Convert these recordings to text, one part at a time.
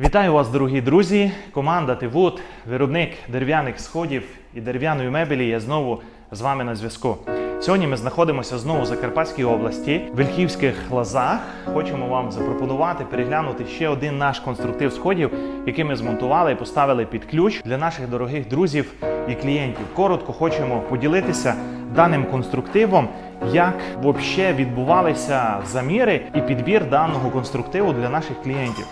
Вітаю вас, дорогі друзі! Команда Тивуд, виробник дерев'яних сходів і дерев'яної мебелі є знову з вами на зв'язку. Сьогодні ми знаходимося знову в Закарпатській області, в Вільхівських лазах. Хочемо вам запропонувати переглянути ще один наш конструктив сходів, який ми змонтували і поставили під ключ для наших дорогих друзів і клієнтів. Коротко хочемо поділитися даним конструктивом, як взагалі відбувалися заміри і підбір даного конструктиву для наших клієнтів.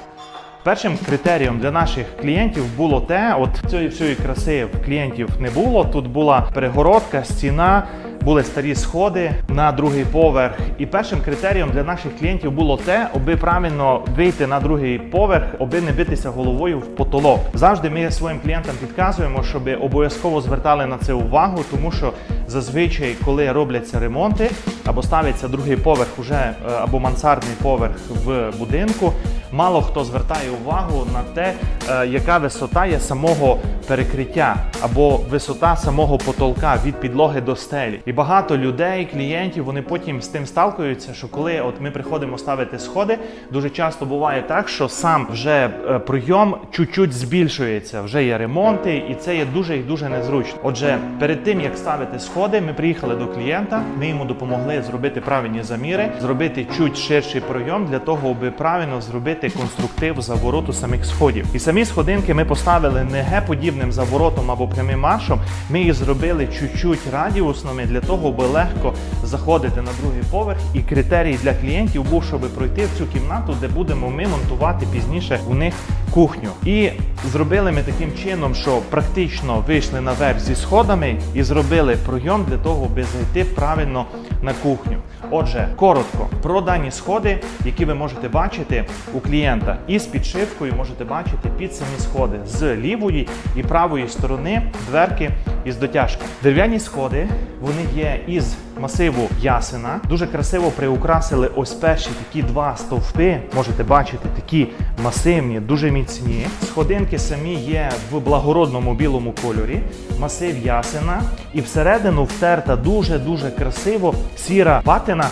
Першим критерієм для наших клієнтів було те, от цієї всієї краси в клієнтів не було. Тут була перегородка, стіна, були старі сходи на другий поверх. І першим критерієм для наших клієнтів було те, аби правильно вийти на другий поверх, аби не битися головою в потолок. Завжди ми своїм клієнтам підказуємо, щоб обов'язково звертали на це увагу, тому що зазвичай, коли робляться ремонти або ставиться другий поверх, уже е, або мансардний поверх в будинку. Мало хто звертає увагу на те, е, яка висота є самого перекриття або висота самого потолка від підлоги до стелі. І багато людей, клієнтів, вони потім з тим сталкуються, що коли от ми приходимо ставити сходи, дуже часто буває так, що сам вже е, прийом чуть-чуть збільшується. Вже є ремонти, і це є дуже і дуже незручно. Отже, перед тим як ставити сходи, ми приїхали до клієнта. Ми йому допомогли зробити правильні заміри, зробити чуть ширший пройом для того, аби правильно зробити конструктив завороту самих сходів. І самі сходинки ми поставили не ге-подібним заворотом або прямим маршем. Ми їх зробили чуть-чуть радіусними для того, аби легко заходити на другий поверх. І критерій для клієнтів був, щоб пройти в цю кімнату, де будемо ми монтувати пізніше у них кухню. І зробили ми таким чином, що практично вийшли наверх зі сходами і зробили пройом для того, аби зайти правильно на кухню. Отже, коротко про дані сходи, які ви можете бачити у клієнта, і з підшивкою можете бачити під самі сходи з лівої і правої сторони дверки із дотяжки. Дерев'яні сходи вони є із масиву ясена. Дуже красиво приукрасили ось перші такі два стовпи. Можете бачити такі масивні, дуже міцні. Сходинки самі є в благородному білому кольорі, масив ясена, і всередину втерта дуже дуже красиво сіра патина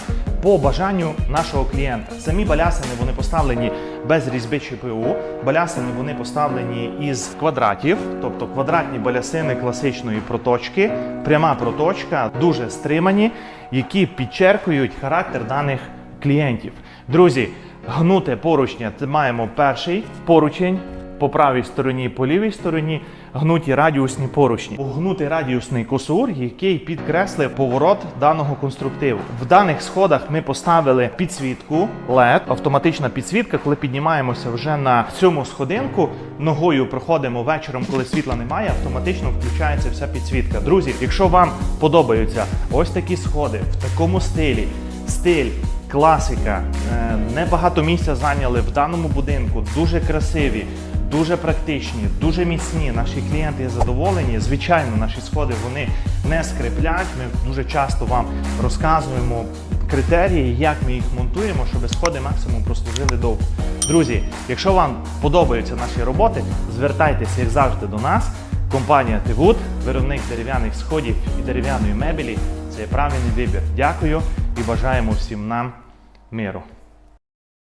по бажанню нашого клієнта. Самі балясини вони поставлені без різьби ЧПУ. Балясини вони поставлені із квадратів, тобто квадратні балясини класичної проточки, пряма проточка, дуже стримані, які підчеркують характер даних клієнтів. Друзі, гнуте поручня маємо перший поручень. По правій стороні, по лівій стороні гнуті радіусні поручні. Гнутий радіусний косур, який підкреслив поворот даного конструктиву. В даних сходах ми поставили підсвітку LED, автоматична підсвітка. Коли піднімаємося вже на цьому сходинку, ногою проходимо вечором, коли світла немає, автоматично включається вся підсвітка. Друзі, якщо вам подобаються ось такі сходи в такому стилі, стиль. Класика, Е, небагато місця зайняли в даному будинку, дуже красиві, дуже практичні, дуже міцні. Наші клієнти задоволені. Звичайно, наші сходи вони не скриплять. Ми дуже часто вам розказуємо критерії, як ми їх монтуємо, щоб сходи максимум прослужили довго. Друзі, якщо вам подобаються наші роботи, звертайтеся як завжди до нас. Компанія Тивуд, виробник дерев'яних сходів і дерев'яної мебелі. Це правильний вибір. Дякую і бажаємо всім нам миру.